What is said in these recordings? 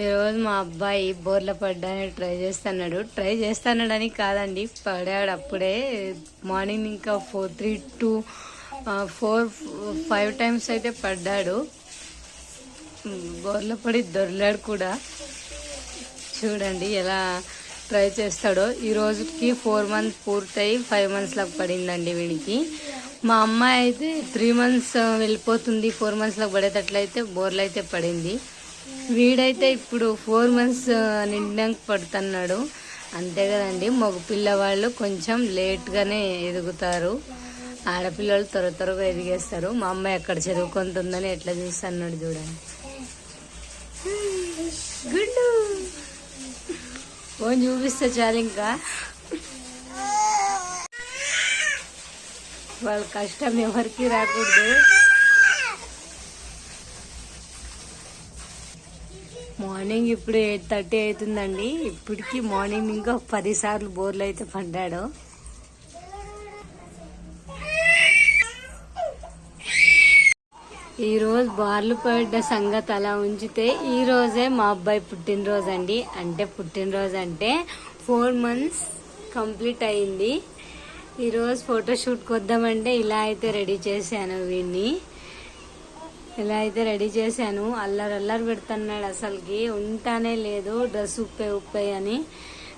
ఈరోజు మా అబ్బాయి బోర్ల పడ్డానికి ట్రై చేస్తున్నాడు. ట్రై చేస్తున్నాడని కాదండి పడాడు అప్పుడే. మార్నింగ్ ఇంకా four three two four five times అయితే పడ్డాడు. బోర్ల పడి దొరిలాడు కూడా. చూడండి ఎలా ట్రై చేస్తాడో. ఈ రోజుకి ఫోర్ మంత్స్ పూర్తయి ఫైవ్ మంత్స్లకు పడిందండి వీడికి. మా అమ్మాయి అయితే త్రీ మంత్స్ వెళ్ళిపోతుంది ఫోర్ మంత్స్లకు పడేటట్లయితే బోర్లు అయితే పడింది. వీడైతే ఇప్పుడు ఫోర్ మంత్స్ నిండాక పడుతున్నాడు. అంతే కదండి మగ పిల్లవాళ్ళు కొంచెం లేట్గానే ఎదుగుతారు. ఆడపిల్లలు త్వర త్వరగా ఎదిగేస్తారు. మా అమ్మాయి ఎక్కడ చదువుకుంటుందని ఎట్లా చూస్తున్నాడు చూడండి. గుడ్డు! ఫోన్ చూపిస్తే చాలు ఇంకా. వాళ్ళ కష్టం ఎవరికి రాకూడదు. మార్నింగ్ ఇప్పుడు ఎయిట్ థర్టీ అవుతుందండి. ఇప్పటికి మార్నింగ్ ఇంకా పది సార్లు బోర్లు అయితే పడ్డాడు ఈ రోజు బార్లు పడ్డ సంగతి అలా ఉంచితే ఈ రోజే మా అబ్బాయి పుట్టినరోజు అండి. అంటే పుట్టినరోజు అంటే ఫోర్ మంత్స్ కంప్లీట్ అయింది. ఈరోజు ఫోటోషూట్కి వద్దామంటే ఇలా అయితే రెడీ చేశాను వీడిని ఇలా అయితే రెడీ చేశాను. అల్లరి అల్లరి పెడుతున్నాడు అసలుకి. ఉంటానే లేదు డ్రెస్ ఉప్పే ఉప్పే అని.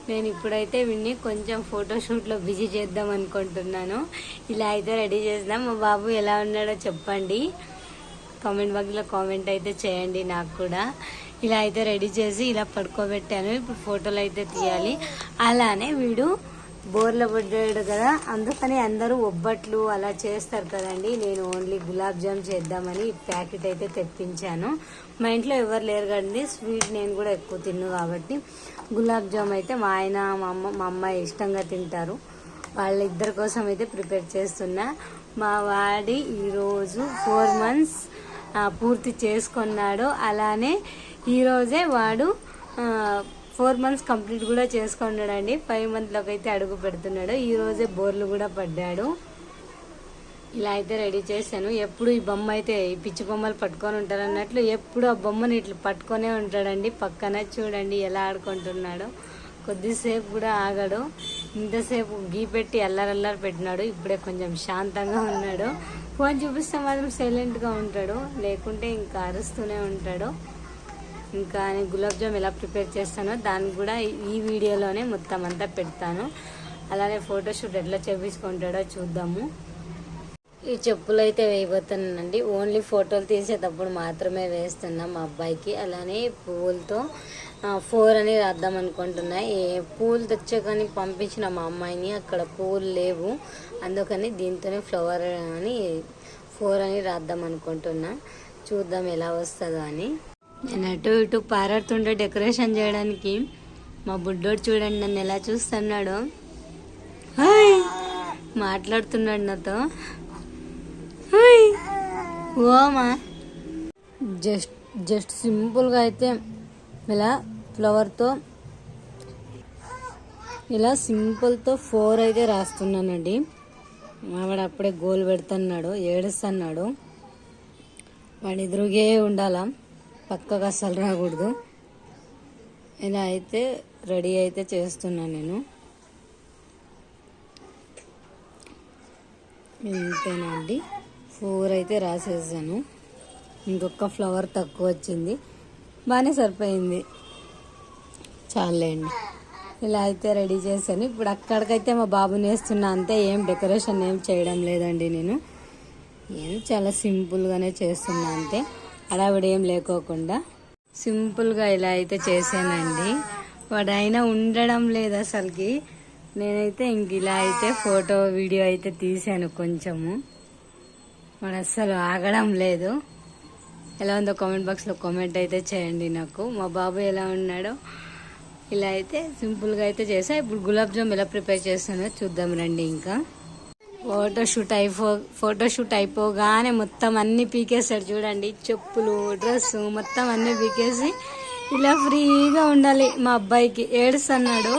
నేను ఇప్పుడైతే వీడిని కొంచెం ఫోటోషూట్లో బిజీ చేద్దాం అనుకుంటున్నాను. ఇలా అయితే రెడీ చేద్దాం మా బాబు ఎలా ఉన్నాడో చెప్పండి. కామెంట్ బాక్స్లో కామెంట్ అయితే చేయండి నాకు కూడా. ఇలా అయితే రెడీ చేసి ఇలా పడుకోబెట్టాను. ఇప్పుడు ఫోటోలు అయితే తీయాలి. అలానే వీడు బోర్ల పడ్డాడు కదా? అందుకని అందరూ ఒబ్బట్లు అలా చేస్తారు కదండి. నేను ఓన్లీ గులాబ్ జామ్ చేద్దామని ప్యాకెట్ అయితే తెప్పించాను. మా ఇంట్లో ఎవరు లేరు కదండి. స్వీట్ నేను కూడా ఎక్కువ తిన్ను కాబట్టి గులాబ్ జామ్ అయితే మా ఆయన మా అమ్మ మా అమ్మాయి ఇష్టంగా తింటారు. వాళ్ళిద్దరి కోసం అయితే ప్రిపేర్ చేస్తున్నా. మా వాడి ఈరోజు ఫోర్ మంత్స్ పూర్తి చేసుకున్నాడు. అలానే ఈరోజే వాడు ఫోర్ మంత్స్ కంప్లీట్ కూడా చేసుకున్నాడండి. ఫైవ్ మంత్లోకి అయితే అడుగు పెడుతున్నాడు. ఈరోజే బోర్లు కూడా పడ్డాడు. ఇలా అయితే రెడీ చేశాను. ఎప్పుడు ఈ బొమ్మ అయితే ఈ పిచ్చి బొమ్మలు పట్టుకొని ఉంటారు అన్నట్లు ఎప్పుడు ఆ బొమ్మని ఇట్లా పట్టుకొనే ఉంటాడండి. పక్కన చూడండి ఎలా ఆడుకుంటున్నాడో. కొద్దిసేపు కూడా ఆగడు. ఇంతసేపు గీ పెట్టి అల్లరల్లరి పెట్టినాడు. ఇప్పుడే కొంచెం శాంతంగా ఉన్నాడు. ఫోన్ చూపిస్తే మాత్రం సైలెంట్గా ఉంటాడు. లేకుంటే ఇంకా అరుస్తూనే ఉంటాడు. ఇంకా నేను గులాబ్ జామ్ ఎలా ప్రిపేర్ చేస్తానో దాన్ని కూడా ఈ వీడియోలోనే మొత్తం అంతా పెడతాను. అలానే ఫోటోషూట్ ఎట్లా చేపించుకుంటాడో చూద్దాము. ఈ చెప్పులు అయితే వేయబోతున్నానండి. ఓన్లీ ఫోటోలు తీసేటప్పుడు మాత్రమే వేస్తున్నా మా అబ్బాయికి. అలానే పువ్వులతో ఫోర్ అని రాద్దాం అనుకుంటున్నా. ఏ పూలు తెచ్చుకొని పంపించిన మా అమ్మాయిని అక్కడ పూలు లేవు. అందుకని దీంతోనే ఫ్లవర్ అని ఫోర్ అని రాద్దాం అనుకుంటున్నా. చూద్దాం ఎలా వస్తుందో అని. నేను అటు ఇటు పారాడుతుంటే డెకరేషన్ చేయడానికి మా బుడ్డోడు చూడండి నన్ను ఎలా చూస్తున్నాడు. మాట్లాడుతున్నాడు నాతో. ఓమా! జస్ట్ జస్ట్ సింపుల్గా అయితే ఇలా ఫ్లవర్తో ఇలా సింపుల్తో ఫోర్ అయితే రాస్తున్నానండి. ఆవిడ అప్పుడే గోల్ పెడుతున్నాడు ఏడుస్తున్నాడు. వాడి ఎదురుగే ఉండాలా? పక్కగా అసలు రాకూడదు. ఇలా అయితే రెడీ అయితే చేస్తున్నాను నేను. ఇంతేనండి. ఫోర్ అయితే రాసేసాను. ఇంకొక ఫ్లవర్ తక్కువ వచ్చింది. బాగానే సరిపోయింది. చాలండి ఇలా అయితే రెడీ చేశాను. ఇప్పుడు అక్కడికైతే మా బాబుని వేస్తున్నా అంతే ఏం డెకరేషన్ ఏం చేయడం లేదండి నేను. ఏం చాలా సింపుల్గానే చేస్తున్నా అంతే. హడావిడి ఏం లేకోకుండా సింపుల్గా ఇలా అయితే చేశానండి. వాడైనా ఉండడం లేదు అసలుకి. నేనైతే ఇంక ఇలా అయితే ఫోటో వీడియో అయితే తీసాను కొంచెము. వాడు అస్సలు ఆగడం లేదు. ఎలా ఉందో కామెంట్ బాక్స్లో కామెంట్ అయితే చేయండి నాకు. మా బాబు ఎలా ఉన్నాడో ఇలా అయితే సింపుల్గా అయితే చేసా ఇప్పుడు గులాబ్ జామ్ ఎలా ప్రిపేర్ చేస్తానో చూద్దాం రండి ఇంకా. ఫోటోషూట్ అయిపో ఫోటోషూట్ అయిపోగానే మొత్తం అన్ని పీకేస్తాడు చూడండి. చెప్పులు డ్రెస్ మొత్తం అన్ని పీకేసి ఇలా ఫ్రీగా ఉండాలి. మా అబ్బాయికి ఏడుస్తున్నాడు.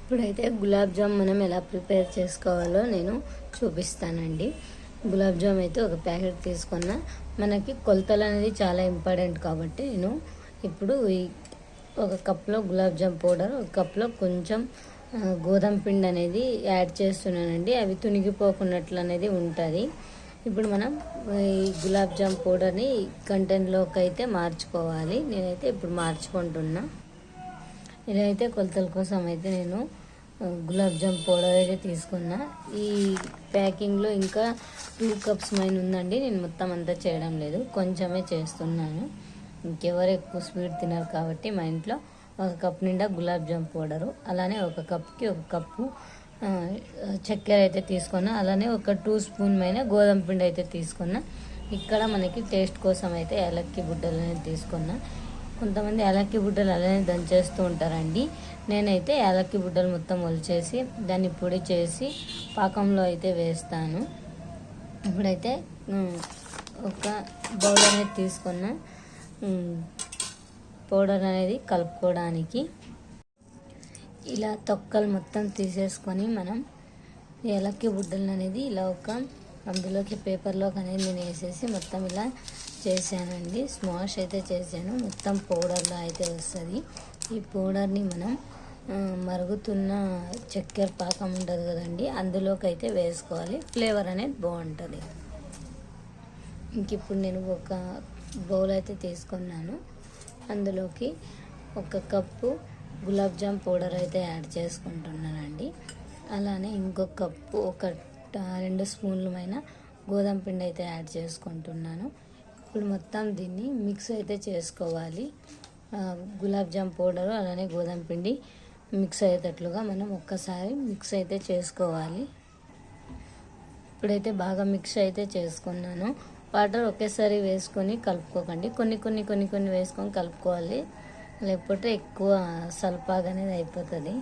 ఇప్పుడైతే గులాబ్ జామ్ మనం ఎలా ప్రిపేర్ చేసుకోవాలో నేను చూపిస్తానండి. గులాబ్ జామ్ అయితే ఒక ప్యాకెట్ తీసుకున్నా. మనకి కొలతలు అనేది చాలా ఇంపార్టెంట్ కాబట్టి నేను ఇప్పుడు ఈ ఒక కప్లో గులాబ్ జామ్ పౌడర్ ఒక కప్లో కొంచెం గోధుమ పిండి అనేది యాడ్ చేస్తున్నానండి. అవి తునిగిపోకున్నట్లు అనేది ఉంటుంది. ఇప్పుడు మనం ఈ గులాబ్ జామ్ పౌడర్ని కంటెంట్లోకి అయితే మార్చుకోవాలి. నేనైతే ఇప్పుడు మార్చుకుంటున్నా. నేనైతే కొలతల కోసం అయితే నేను గులాబ్ జామ్ పౌడర్ అయితే తీసుకున్నా. ఈ ప్యాకింగ్లో ఇంకా టూ కప్స్ మైన ఉందండి. నేను మొత్తం అంతా చేయడం లేదు. కొంచెమే చేస్తున్నాను. ఇంకెవరు ఎక్కువ స్వీట్ తినరు కాబట్టి మా ఇంట్లో ఒక కప్ నిండా గులాబ్ జామ్ పౌడరు అలానే ఒక కప్కి ఒక కప్పు చక్కెర అయితే తీసుకున్నా అలానే ఒక టూ స్పూన్ పైన గోధుమ పిండి అయితే తీసుకున్నా. ఇక్కడ మనకి టేస్ట్ కోసం అయితే ఏలక్కి బుడ్డలు అనేది తీసుకున్నా. కొంతమంది ఏలక్కి బుడ్డలు అలానే దంచేస్తూ ఉంటారండి. నేనైతే ఏలక్కి బుడ్డలు మొత్తం ఒలిచేసి దాన్ని పొడి చేసి పాకంలో అయితే వేస్తాను. ఇప్పుడైతే ఒక బౌల్ అనేది తీసుకున్న. పౌడర్ అనేది కలుపుకోవడానికి ఇలా తొక్కలు మొత్తం తీసేసుకొని మనం ఏలక్కి బుడ్డలు అనేది ఇలా ఒక అందులోకి పేపర్లోకి అనేది నేను వేసేసి మొత్తం ఇలా చేశానండి. స్మాష్ అయితే చేశాను. మొత్తం పౌడర్లో అయితే వస్తుంది. ఈ పౌడర్ని మనం మరుగుతున్న చక్కెర పాకం ఉంటుంది కదండి అందులోకి అయితే వేసుకోవాలి. ఫ్లేవర్ అనేది బాగుంటుంది. ఇంక ఇప్పుడు నేను ఒక బౌల్ అయితే తీసుకున్నాను. అందులోకి ఒక కప్పు గులాబ్ జామ్ పౌడర్ అయితే యాడ్ చేసుకుంటున్నానండి. అలానే ఇంకొక కప్పు ఒక రెండు స్పూన్లమైన గోధుమ పిండి అయితే యాడ్ చేసుకుంటున్నాను. ఇప్పుడు మొత్తం దీన్ని మిక్స్ అయితే చేసుకోవాలి. గులాబ్ జామ్ పౌడరు అలానే గోధుమ పిండి మిక్స్ అయ్యేటట్లుగా మనం ఒక్కసారి మిక్స్ అయితే చేసుకోవాలి. ఇప్పుడైతే బాగా మిక్స్ అయితే చేసుకున్నాను. వాటర్ ఒకేసారి వేసుకొని కలుపుకోకండి. కొన్ని కొన్ని కొన్ని కొన్ని వేసుకొని కలుపుకోవాలి. లేకపోతే ఎక్కువ సల్పాగ్ అనేది అయిపోతుంది.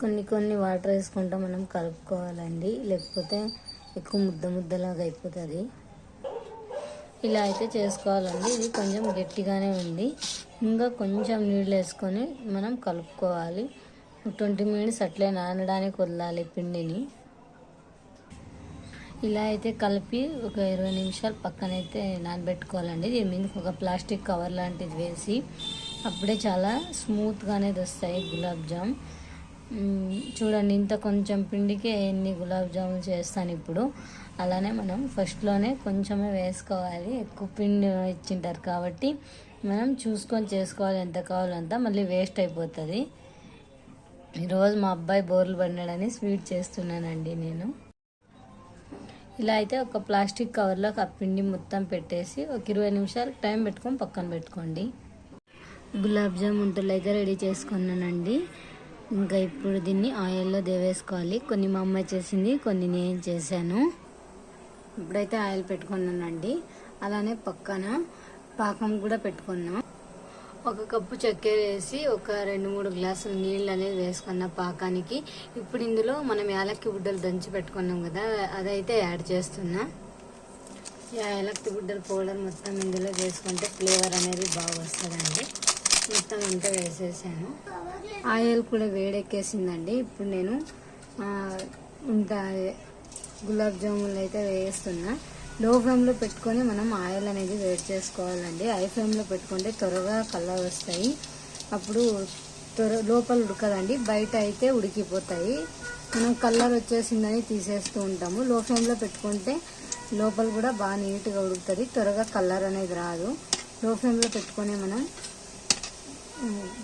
కొన్ని కొన్ని వాటర్ వేసుకుంటా మనం కలుపుకోవాలండి. లేకపోతే ఎక్కువ ముద్ద ముద్దలాగా అయిపోతుంది. ఇలా అయితే చేసుకోవాలండి. ఇది కొంచెం గట్టిగానే ఉంది. ఇంకా కొంచెం నీళ్ళు వేసుకొని మనం కలుపుకోవాలి. ట్వంటీ మినిట్స్ అట్లే నానడానికి వదలాలి పిండిని. ఇలా అయితే కలిపి ఒక ఇరవై నిమిషాలు పక్కనైతే నానబెట్టుకోవాలండి. దీని మీద ఒక ప్లాస్టిక్ కవర్ లాంటిది వేసి అప్పుడే చాలా స్మూత్గా అనేది వస్తాయి గులాబ్ జామ్. చూడండి ఇంత కొంచెం పిండికి ఎన్ని గులాబ్ జాములు చేస్తాను ఇప్పుడు. అలానే మనం ఫస్ట్లోనే కొంచెమే వేసుకోవాలి. ఎక్కువ పిండి ఇచ్చింటారు కాబట్టి మనం చూసుకొని చేసుకోవాలి ఎంత కావాలో అంత. మళ్ళీ వేస్ట్ అయిపోతుంది. ఈరోజు మా అబ్బాయి బోర్లు పడినాడని స్వీట్ చేస్తున్నానండి నేను. ఇలా అయితే ఒక ప్లాస్టిక్ కవర్లో ఆ పిండి మొత్తం పెట్టేసి ఒక ఇరవై నిమిషాలు టైం పెట్టుకొని పక్కన పెట్టుకోండి. గులాబ్ జామ్ ఉంటలు అయితే రెడీ చేసుకున్నానండి. ఇంకా ఇప్పుడు దీన్ని ఆయిల్లో దేవేసుకోవాలి. కొన్ని మా అమ్మ చేసింది కొన్ని నేను చేశాను. ఇప్పుడైతే ఆయిల్ పెట్టుకున్నానండి. అలానే పక్కన పాకం కూడా పెట్టుకున్నాం. ఒక కప్పు చక్కెర వేసి ఒక రెండు మూడు గ్లాసులు నీళ్ళు అనేది వేసుకున్న పాకానికి. ఇప్పుడు ఇందులో మనం యాలక్కి గుడ్డలు దంచి పెట్టుకున్నాం కదా అదైతే యాడ్ చేస్తున్నా. యాలక్కి బుడ్డల పౌడర్ మొత్తం ఇందులో వేసుకుంటే ఫ్లేవర్ అనేది బాగా వస్తుందండి మొత్తం అంతా వేసేసాను. ఆయిల్ కూడా వేడెక్కేసిందండి. ఇప్పుడు నేను ఇంకా గులాబ్ జాములు అయితే వేస్తున్నా. లో ఫ్లేమ్లో పెట్టుకొని మనం ఆయిల్ అనేది వేడి చేసుకోవాలండి. హై ఫ్లేమ్లో పెట్టుకుంటే త్వరగా కలర్ వస్తాయి. అప్పుడు త్వర లోపల ఉడకదండి. బయట అయితే ఉడికిపోతాయి. మనం కలర్ వచ్చేసిందని తీసేస్తూ ఉంటాము. లో ఫ్లేమ్లో పెట్టుకుంటే లోపల కూడా బాగా నీట్గా ఉడుకుతుంది. త్వరగా కలర్ అనేది రాదు. లో ఫ్లేమ్లో పెట్టుకొని మనం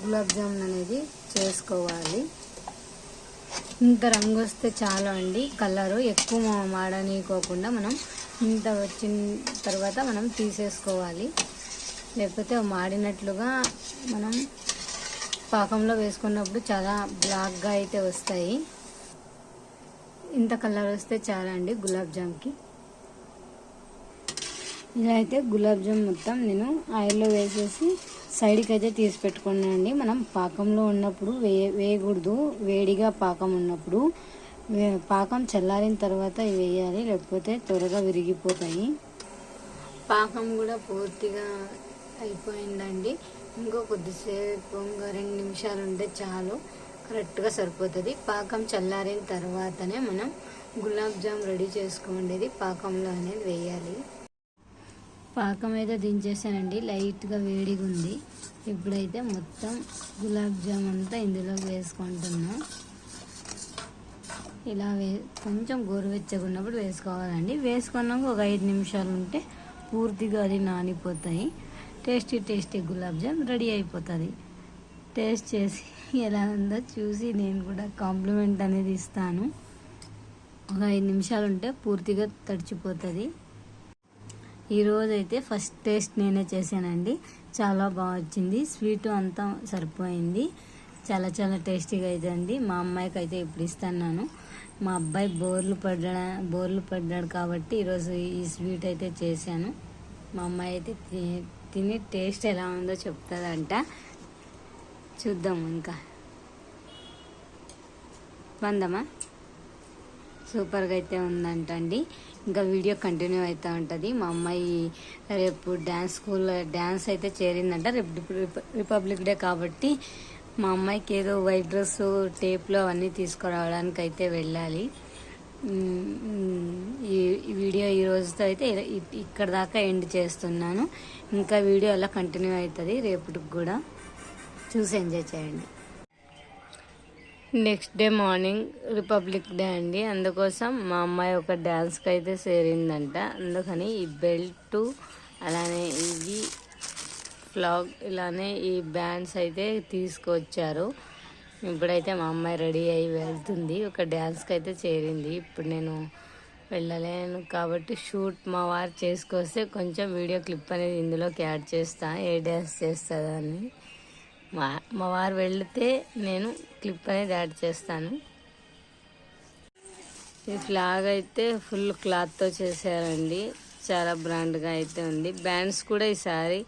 గులాబ్ జామున్ అనేది చేసుకోవాలి. ఇంత రంగు వస్తే చాలు అండి. కలరు ఎక్కువ మాడనీయకోకుండా మనం ఇంత వచ్చిన తర్వాత మనం తీసేసుకోవాలి. లేకపోతే మాడినట్లుగా మనం పాకంలో వేసుకున్నప్పుడు చాలా బ్లాక్గా అయితే వస్తాయి. ఇంత కలర్ వస్తే చాలా అండి గులాబ్ జామ్కి. ఇలా అయితే గులాబ్ జామ్ మొత్తం నేను ఆయిల్లో వేసేసి సైడ్కి అయితే తీసి పెట్టుకున్నానండి. మనం పాకంలో ఉన్నప్పుడు వే వేయకూడదు. వేడిగా పాకం ఉన్నప్పుడు. పాకం చల్లారిన తర్వాత ఇవి వేయాలి లేకపోతే త్వరగా విరిగిపోతాయి. పాకం కూడా పూర్తిగా అయిపోయిందండి. ఇంకో కొద్దిసేపు ఇంకా రెండు నిమిషాలు ఉంటే చాలు కరెక్ట్గా సరిపోతుంది. పాకం చల్లారిన తర్వాతనే మనం గులాబ్ జామ్ రెడీ చేసుకోండేది పాకంలో అనేది వేయాలి. పాకం అయితే దించేసానండి లైట్గా వేడిగా ఉంది ఇప్పుడైతే మొత్తం గులాబ్ జామ్ అంతా ఇందులోకి వేసుకుంటున్నా. ఇలా వే కొంచెం గోరువెచ్చగా ఉన్నప్పుడు వేసుకోవాలండి. వేసుకున్నాక ఒక ఐదు నిమిషాలు ఉంటే పూర్తిగా అది నానిపోతాయి. Tasty tasty gulab jam ready అయిపోతుంది. టేస్ట్ చేసి ఎలా ఉందో చూసి నేను కూడా కాంప్లిమెంట్ అనేది ఇస్తాను. ఒక ఐదు నిమిషాలు ఉంటే పూర్తిగా తడిచిపోతుంది. ఈరోజు అయితే ఫస్ట్ టేస్ట్ నేనే చేశానండి. చాలా బాగా వచ్చింది. స్వీట్ అంతా సరిపోయింది. చాలా చాలా టేస్టీగా అయితే అండి మా అమ్మాయికి అయితే ఇప్పుడు ఇస్తున్నాను. మా అబ్బాయి బోర్లు పడ్డా బోర్లు పడ్డాడు కాబట్టి ఈరోజు ఈ స్వీట్ అయితే చేశాను. మా అమ్మాయి అయితే తి- తిని టేస్ట్ ఎలా ఉందో చెప్తుందంట. చూద్దాం ఇంకా. వందమా? సూపర్గా అయితే ఉందంట అండి ఇంకా వీడియో కంటిన్యూ అవుతూ ఉంటుంది. మా అమ్మాయి రేపు డ్యాన్స్ స్కూల్లో డ్యాన్స్ అయితే చేరిందంట. రేపు రిపబ్లిక్ డే కాబట్టి మా అమ్మాయికి ఏదో వైట్ డ్రెస్ టేప్లు అవన్నీ తీసుకురావడానికి అయితే వెళ్ళాలి ఈ వీడియో ఈ రోజుతో అయితే ఇక్కడ దాకా ఎండ్ చేస్తున్నాను. ఇంకా వీడియో అలా కంటిన్యూ అవుతుంది రేపటికి కూడా. చూసి ఎంజాయ్ చేయండి. Next day morning republic day అండి. అందుకోసం మా అమ్మాయి ఒక డ్యాన్స్కి అయితే చేరిందంట. అందుకని ఈ బెల్ట్ అలానే ఇది ఫ్లాగ్ ఇలానే ఈ బ్యాండ్స్ అయితే తీసుకొచ్చారు. ఇప్పుడైతే మా అమ్మాయి రెడీ అయ్యి వెళ్తుంది. ఒక డ్యాన్స్కి అయితే చేరింది. ఇప్పుడు నేను వెళ్ళలేను కాబట్టి షూట్ మా వారు చేసుకొస్తే కొంచెం వీడియో క్లిప్ అనేది ఇందులోకి యాడ్ చేస్తా. ఏ డ్యాన్స్ చేస్తుందా మా మా వారు వెళితే నేను క్లిప్ అనేది యాడ్ చేస్తాను. ఈ ఫ్లాగ్ అయితే ఫుల్ క్లాత్తో చేశారండి. చాలా బ్రాండ్గా అయితే ఉంది. బ్యాండ్స్ కూడా ఈసారి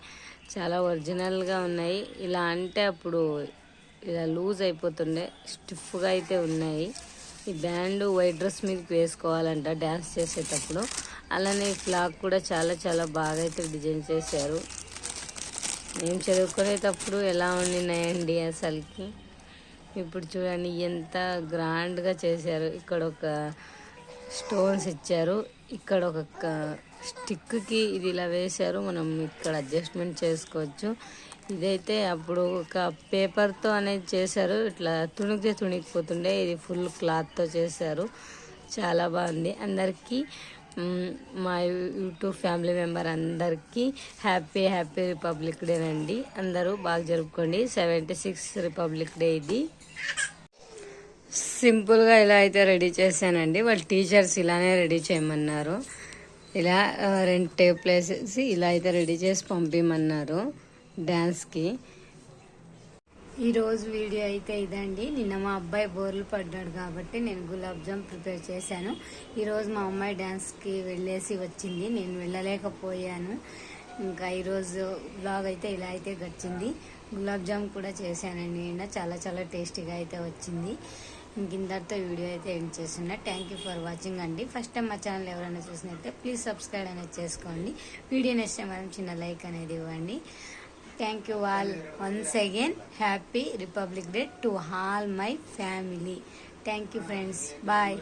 చాలా ఒరిజినల్గా ఉన్నాయి. ఇలా అంటే అప్పుడు ఇలా లూజ్ అయిపోతుండే స్టిఫ్గా అయితే ఉన్నాయి. ఈ బ్యాండ్ వైట్ డ్రెస్ మీదకి వేసుకోవాలంట డ్యాన్స్ చేసేటప్పుడు. అలానే ఈ ఫ్లాగ్ కూడా చాలా చాలా బాగా అయితే డిజైన్ చేశారు. మేము చదువుకునేటప్పుడు ఎలా ఉండినాయండి అసలుకి? ఇప్పుడు చూడండి ఎంత గ్రాండ్గా చేశారు. ఇక్కడ ఒక స్టోన్స్ ఇచ్చారు. ఇక్కడ ఒక క- స్టిక్కి ఇది ఇలా వేశారు. మనం ఇక్కడ అడ్జస్ట్మెంట్ చేసుకోవచ్చు. ఇదైతే అప్పుడు ఒక పేపర్తో అనేది చేశారు. ఇట్లా తుణికితే తుణికిపోతుండే. ఇది ఫుల్ క్లాత్తో చేశారు. చాలా బాగుంది. అందరికీ మా యూట్యూబ్ ఫ్యామిలీ మెంబర్ అందరికీ హ్యాపీ హ్యాపీ రిపబ్లిక్ డే అండి. అందరూ బాగా జరుపుకోండి. సెవెంటీ సిక్స్ రిపబ్లిక్ డే ఇది. సింపుల్గా ఇలా అయితే రెడీ చేశానండి. వాళ్ళ టీచర్స్ ఇలానే రెడీ చేయమన్నారు. ఇలా రెండు టేపులు వేసేసి ఇలా అయితే రెడీ చేసి పంపించమన్నారు డ్యాన్స్కి ఈరోజు వీడియో అయితే ఇదండి. నిన్న మా అబ్బాయి బోర్లు పడ్డాడు కాబట్టి నేను గులాబ్ జామ్ ప్రిపేర్ చేశాను. ఈరోజు మా అమ్మాయి డ్యాన్స్కి వెళ్ళేసి వచ్చింది. నేను వెళ్ళలేకపోయాను. ఇంకా ఈరోజు బ్లాగ్ అయితే ఇలా అయితే గడిచింది. గులాబ్ జామ్ కూడా చేశానండి. నిన్న చాలా చాలా టేస్టీగా అయితే వచ్చింది. ఇంక వీడియో అయితే ఎండ్ చేస్తున్నా. థ్యాంక్ యూ ఫర్ వాచింగ్ అండి. ఫస్ట్ టైం మా ఛానల్ ఎవరైనా చూసినట్టే ప్లీజ్ సబ్స్క్రైబ్ అనేది చేసుకోండి. వీడియో నచ్చితే మనం చిన్న లైక్ అనేది ఇవ్వండి. Thank you all once again happy republic day to all my family thank you friends bye